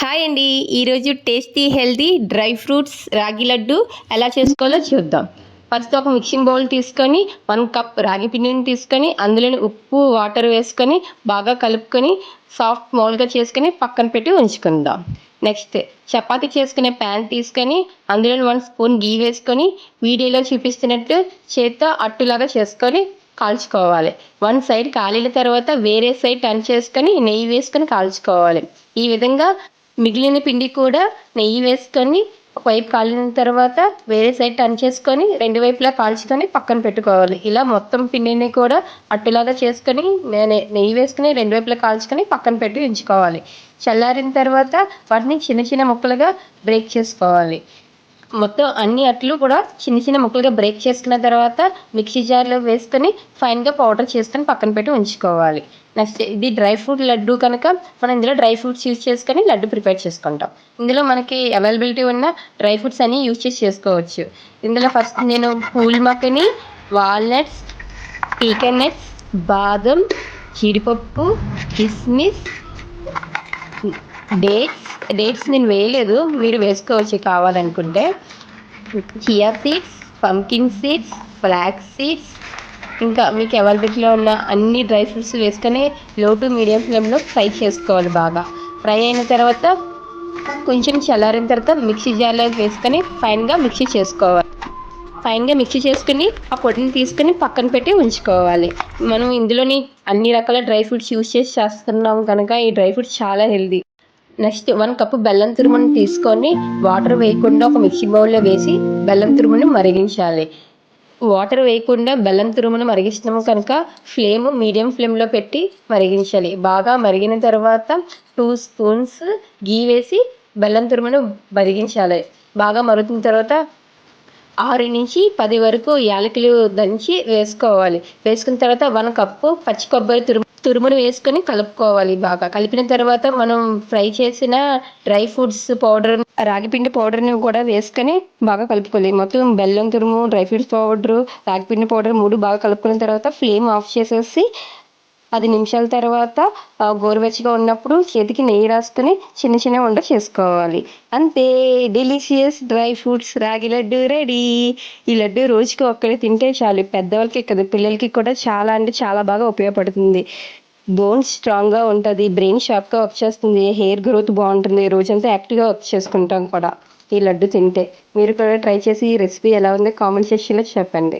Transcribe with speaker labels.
Speaker 1: Hi అండి. ఈరోజు tasty healthy dry fruits రాగి లడ్డు ఎలా చేసుకోవాలో చూద్దాం. ఫస్ట్ ఒక మిక్సింగ్ బౌల్ తీసుకొని వన్ కప్ రాగి పిండిని తీసుకొని అందులోని ఉప్పు వాటర్ వేసుకొని బాగా కలుపుకొని సాఫ్ట్ మౌల్గా చేసుకొని పక్కన పెట్టి ఉంచుకుందాం. నెక్స్ట్ చపాతీ చేసుకునే ప్యాన్ తీసుకొని అందులో వన్ స్పూన్ గీ వేసుకొని వీడియోలో చూపిస్తున్నట్టు చేత్తో అట్టులాగా చేసుకొని కాల్చుకోవాలి. వన్ సైడ్ కాలిన తర్వాత వేరే సైడ్ టర్న్ చేసుకొని నెయ్యి వేసుకొని కాల్చుకోవాలి. ఈ విధంగా మిగిలిన పిండి కూడా నెయ్యి వేసుకొని ఒకవైపు కాలిన తర్వాత వేరే సైడ్ టర్న్ చేసుకొని రెండు వైపులా కాల్చుకొని పక్కన పెట్టుకోవాలి. ఇలా మొత్తం పిండిని కూడా అట్టులాగా చేసుకొని నేను నెయ్యి వేసుకొని రెండు వైపులా కాల్చుకొని పక్కన పెట్టి ఉంచుకోవాలి. చల్లారిన తర్వాత వాటిని చిన్న చిన్న ముక్కలుగా బ్రేక్ చేసుకోవాలి. మొత్తం అన్ని అట్లు కూడా చిన్న చిన్న ముక్కలుగా బ్రేక్ చేసుకున్న తర్వాత మిక్సీ జార్లో వేసుకొని ఫైన్గా పౌడర్ చేసుకొని పక్కన పెట్టి ఉంచుకోవాలి. నెక్స్ట్ ఇది డ్రై ఫ్రూట్ లడ్డు కనుక మనం ఇందులో డ్రై ఫ్రూట్స్ యూజ్ చేసుకొని లడ్డు ప్రిపేర్ చేసుకుంటాం. ఇందులో మనకి అవైలబిలిటీ ఉన్న డ్రై ఫ్రూట్స్ అన్ని యూజ్ చేసి చేసుకోవచ్చు. ఇందులో ఫస్ట్ నేను పూల్ మక్కని వాల్నట్స్ పీకన్ నట్స్ బాదం జీడిపప్పు కిస్మిస్ డేట్స్ డేట్స్ నేను వేయలేదు. మీరు వేసుకోవచ్చు కావాలనుకుంటే. Chia seeds pumpkin seeds flax seeds ఇంకా మీకు అవైలబిలిటీలో ఉన్న అన్ని డ్రై ఫ్రూట్స్ వేసుకొని లో టు మీడియం ఫ్లేమ్లో ఫ్రై చేసుకోవాలి బాగా. ఫ్రై అయిన తర్వాత కొంచెం చల్లారిన తర్వాత మిక్సీ జార్లో వేసుకొని ఫైన్గా మిక్సీ చేసుకోవాలి. ఫైన్గా మిక్సీ చేసుకుని ఆ పొడిని తీసుకుని పక్కన పెట్టి ఉంచుకోవాలి. మనం ఇందులోని అన్ని రకాల డ్రై ఫ్రూట్స్ యూజ్ చేసి చేస్తున్నాం కనుక ఈ డ్రై ఫ్రూట్స్ చాలా హెల్దీ నెక్స్ట్ వన్ కప్పు బెల్లం తురుమును తీసుకొని వాటర్ వేయకుండా ఒక మిక్సీ బౌల్లో వేసి బెల్లం తురుమును మరిగించాలి. వాటర్ వేయకుండా బెల్లం తురుమును మరిగిస్తున్నాము కనుక ఫ్లేమ్ మీడియం ఫ్లేమ్లో పెట్టి మరిగించాలి. బాగా మరిగిన తర్వాత టూ స్పూన్స్ గీ వేసి బెల్లం తురుమును మరిగించాలి. బాగా మరుగుతున్న తర్వాత ఆరు నుంచి పది వరకు యాలకులు దంచి వేసుకోవాలి. వేసుకున్న తర్వాత వన్ కప్పు పచ్చి కొబ్బరి తురుము తురుమును వేసుకొని కలుపుకోవాలి బాగా. కలిపిన తర్వాత మనం ఫ్రై చేసిన డ్రై ఫ్రూట్స్ పౌడర్ రాగిపిండి పౌడర్ని కూడా వేసుకొని బాగా కలుపుకోవాలి. మొత్తం బెల్లం తురుము డ్రై ఫ్రూట్స్ పౌడరు రాగిపిండి పౌడర్ మూడు బాగా కలుపుకున్న తర్వాత ఫ్లేమ్ ఆఫ్ చేసేసి పది నిమిషాల తర్వాత గోరువెచ్చగా ఉన్నప్పుడు చేతికి నెయ్యి రాసుకుని చిన్న చిన్న వంట చేసుకోవాలి. అంతే. డెలిషియస్ డ్రై ఫ్రూట్స్ రాగి లడ్డు రెడీ. ఈ లడ్డు రోజుకి ఒక్కడే తింటే చాలు. పెద్దవాళ్ళకి కదా పిల్లలకి కూడా చాలా అంటే చాలా బాగా ఉపయోగపడుతుంది. బోన్స్ స్ట్రాంగ్గా ఉంటుంది. బ్రెయిన్ షార్ప్గా వర్క్ చేస్తుంది. హెయిర్ గ్రోత్ బాగుంటుంది. రోజంతా యాక్టివ్గా వర్క్ చేసుకుంటాం కూడా ఈ లడ్డు తింటే. మీరు కూడా ట్రై చేసి ఈ రెసిపీ ఎలా ఉందో కామెంట్ సెక్షన్లో చెప్పండి.